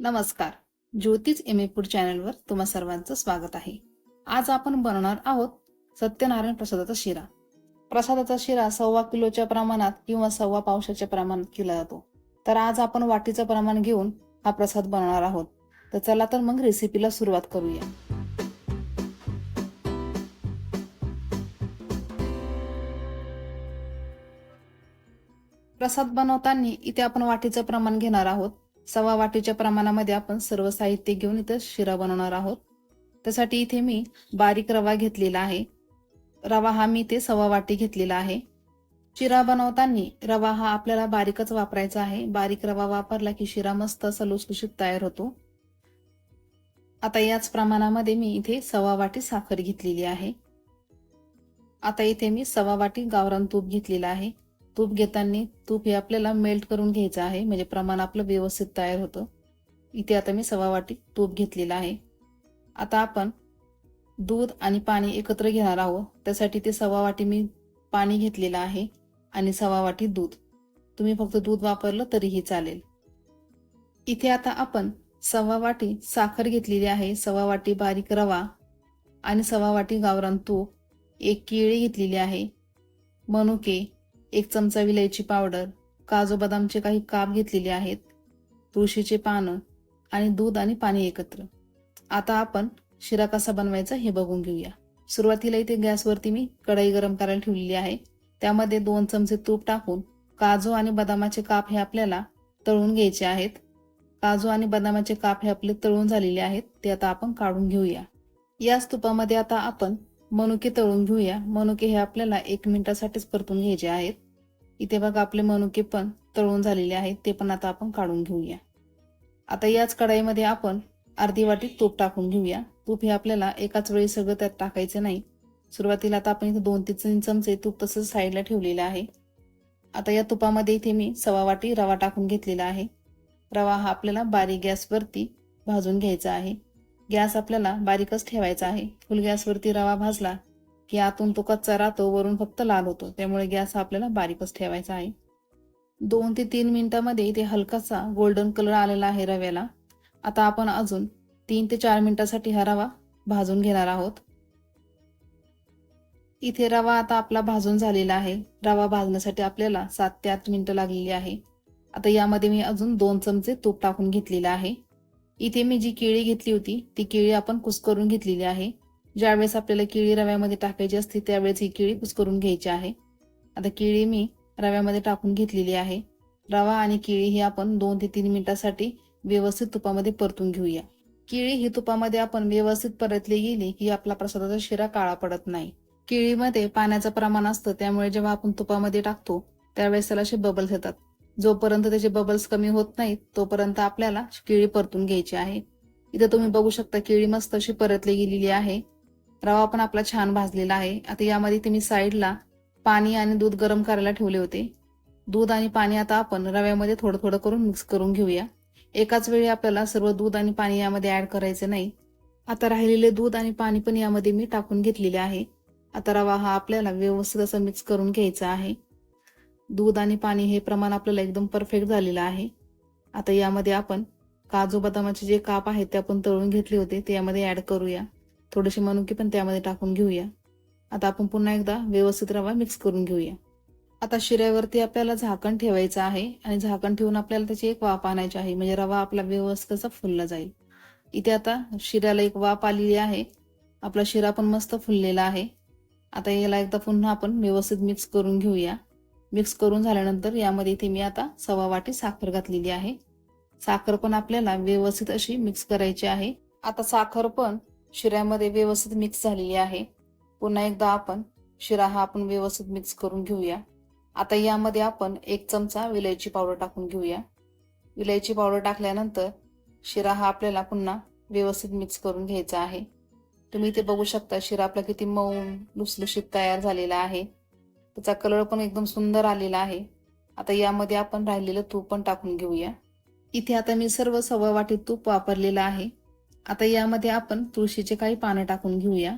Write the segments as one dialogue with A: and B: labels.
A: नमस्कार. ज्योतिष M food चॅनलवर तुम्हा सर्वांचं स्वागत आहे. आज आपण बनवणार आहोत सत्यनारायण प्रसादाचा शिरा. प्रसादाचा शिरा सव्वा किलोच्या प्रमाणात किंवा सव्वा पावशाच्या प्रमाणात केला जातो. तर आज आपण वाटीचं प्रमाण घेऊन हा प्रसाद बनवणार आहोत. तर चला तर मग रेसिपीला सुरुवात करूया. प्रसाद बनवताना इथे आपण वाटीचं प्रमाण घेणार आहोत. सव्वा वाटीच्या प्रमाणामध्ये आपण सर्व साहित्य घेऊन इथं शिरा बनवणार आहोत. त्यासाठी इथे मी बारीक रवा घेतलेला आहे. रवा हा मी इथे सव्वा वाटी घेतलेला आहे. शिरा बनवताना रवा हा आपल्याला बारीकच वापरायचा आहे. बारीक रवा वापरला की शिरा मस्त असा लुसलुशीत तयार होतो. आता याच प्रमाणामध्ये मी इथे सव्वा वाटी साखर घेतलेली आहे. आता इथे मी सव्वा वाटी गावरान तूप घेतलेला आहे. तूप घेताना तूप हे आपल्याला मेल्ट करून घ्यायचं आहे. म्हणजे प्रमाण आपलं व्यवस्थित तयार होतं. इथे आता मी सव्वा वाटी तूप घेतलेलं आहे. आता आपण दूध आणि पाणी एकत्र घेणार आहोत. त्यासाठी ते सव्वा वाटी मी पाणी घेतलेलं आहे आणि सव्वा वाटी दूध. तुम्ही फक्त दूध वापरलं तरीही चालेल. इथे आता आपण सव्वा वाटी साखर घेतलेली आहे. सव्वा वाटी बारीक रवा आणि सव्वा वाटी गावरान तूप. एक केळी घेतलेली आहे. मनुके एक चमचा विलायची पावडर काजू बदामचे काही काप घेतलेले आहेत तुळशीचे पानं आणि दूध आणि पाणी एकत्र. आता आपण शिरा कसा बनवायचा हे बघून घेऊया. सुरुवातीला इथे गॅसवरती मी कढई गरम करायला ठेवलेली आहे. त्यामध्ये दोन चमचे तूप टाकून काजू आणि बदामाचे काप हे आपल्याला तळून घ्यायचे आहेत. काजू आणि बदामाचे काप हे आपले तळून झालेले आहेत ते आता आपण काढून घेऊया. याच तुपामध्ये आता आपण मनुके तळून घेऊया. मनुके हे आपल्याला एक मिनिटासाठीच परतून घ्यायचे आहेत. इथे बघा आपले मनुके पण तळून झालेले आहेत. ते पण आता आपण काढून घेऊया. आता याच कढाईमध्ये आपण अर्धी वाटी तूप टाकून घेऊया. तूप हे आपल्याला एकाच वेळी सगळं त्यात टाकायचं नाही. सुरुवातीला आता आपण इथे दोन ते तीन चमचे तूप तसंच साईडला ठेवलेलं आहे. आता या तुपामध्ये इथे मी सव्वा वाटी रवा टाकून घेतलेला आहे. रवा हा आपल्याला बारीक गॅसवरती भाजून घ्यायचा आहे. गॅस आपल्याला बारीकच ठेवायचा आहे. फुल गॅसवरती रवा भाजला की आतून तो कच्चा राहतो वरून फक्त लाल होतो. त्यामुळे गॅस हा आपल्याला बारीकच ठेवायचा आहे. दोन ते तीन मिनिटांमध्ये इथे हलकासा गोल्डन कलर आलेला आहे रव्याला. आता आपण अजून तीन ते चार मिनिटासाठी हा रवा भाजून घेणार आहोत. इथे रवा आता आपला भाजून झालेला आहे. रवा भाजण्यासाठी आपल्याला सात ते आठ मिनिटं लागलेली आहे. आता यामध्ये मी अजून दोन चमचे तूप टाकून घेतलेलं आहे. इथे मी जी केळी घेतली होती ती केळी आपण कुस्करून घेतलेली आहे. ज्यावेळेस आपल्याला केळी रव्यामध्ये टाकायची असते त्यावेळेस ही केळी कुस्करून घ्यायची आहे. आता केळी मी रव्यामध्ये टाकून घेतलेली आहे. रवा आणि केळी ही आपण दोन ते तीन मिनिटासाठी व्यवस्थित तुपामध्ये परतून घेऊया. केळी ही तुपामध्ये आपण व्यवस्थित परतली गेली की आपला प्रसादाचा शिरा काळा पडत नाही. केळीमध्ये पाण्याचं प्रमाण असतं त्यामुळे जेव्हा आपण तुपामध्ये टाकतो त्यावेळेस त्याला असे बबल्स येतात. जोपर्यंत त्याचे बबल्स कमी होत नाहीत तोपर्यंत आपल्याला केळी परतून घ्यायची आहे. इथे तुम्ही बघू शकता केळी मस्त अशी परतली गेलेली आहे. रवा पण आपला छान भाजलेला आहे. आता यामध्ये तुम्ही साईडला पाणी आणि दूध गरम करायला ठेवले होते. दूध आणि पाणी आता आपण रव्यामध्ये थोडं थोडं करून मिक्स करून घेऊया. एकाच वेळी आपल्याला सर्व दूध आणि पाणी यामध्ये ऍड करायचं नाही. आता राहिलेले दूध आणि पाणी पण यामध्ये मी टाकून घेतलेले आहे. आता रवा हा आपल्याला व्यवस्थित असं मिक्स करून घ्यायचा आहे. दूध आणि पाणी हे प्रमाण आपल्याला एकदम परफेक्ट झालेलं आहे. आता यामध्ये आपण काजू बदामाचे जे काप आहेत ते आपण तळून घेतले होते ते यामध्ये ऍड करूया. थोडेसे मनुकी पण त्यामध्ये टाकून घेऊया. आता आपण पुन्हा एकदा व्यवस्थित रवा मिक्स करून घेऊया. आता शिऱ्यावरती आपल्याला झाकण ठेवायचं आहे आणि झाकण ठेवून आपल्याला त्याची एक वाफ आणायची आहे म्हणजे रवा आपला व्यवस्थित कसा फुलला जाईल. इथे आता शिऱ्याला एक वाफ आलेली आहे. आपला शिरा पण मस्त फुललेला आहे. आता याला एकदा पुन्हा आपण व्यवस्थित मिक्स करून घेऊया. मिक्स करून झाल्यानंतर यामध्ये इथे मी आता सव्वा वाटी साखर घातलेली आहे. साखर पण आपल्याला व्यवस्थित अशी मिक्स करायची आहे. आता साखर पण शिऱ्यामध्ये व्यवस्थित मिक्स झालेली आहे. पुन्हा एकदा आपण शिरा हा आपण व्यवस्थित मिक्स करून घेऊया. आता यामध्ये आपण एक चमचा विलायची पावडर टाकून घेऊया. विलायची पावडर टाकल्यानंतर शिरा हा आपल्याला पुन्हा व्यवस्थित मिक्स करून घ्यायचा आहे. तुम्ही इथे बघू शकता शिरा आपला किती मऊ लुसलुशीत तयार झालेला आहे. त्याचा कलर पण एकदम सुंदर आलेला आहे. आता यामध्ये आपण राहिलेलं तूप पण टाकून घेऊया. इथे आता मी सर्व सव्वा वाटी तूप वापरलेलं आहे. आता यामध्ये आपण तुळशीचे काही पानं टाकून घेऊया.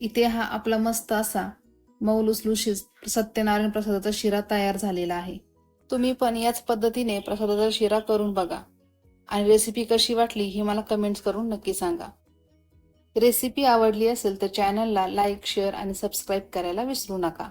A: इथे हा आपला मस्त असा मऊ लुसलुशीत सत्यनारायण प्रसादाचा शिरा तयार झालेला आहे. तुम्ही पण याच पद्धतीने प्रसादाचा शिरा करून बघा. आणि रेसिपी कशी वाटली ही मला कमेंट्स करून नक्की सांगा. रेसिपी आवडली असेल तर चॅनलला लाईक शेअर आणि सबस्क्राईब करायला विसरू नका.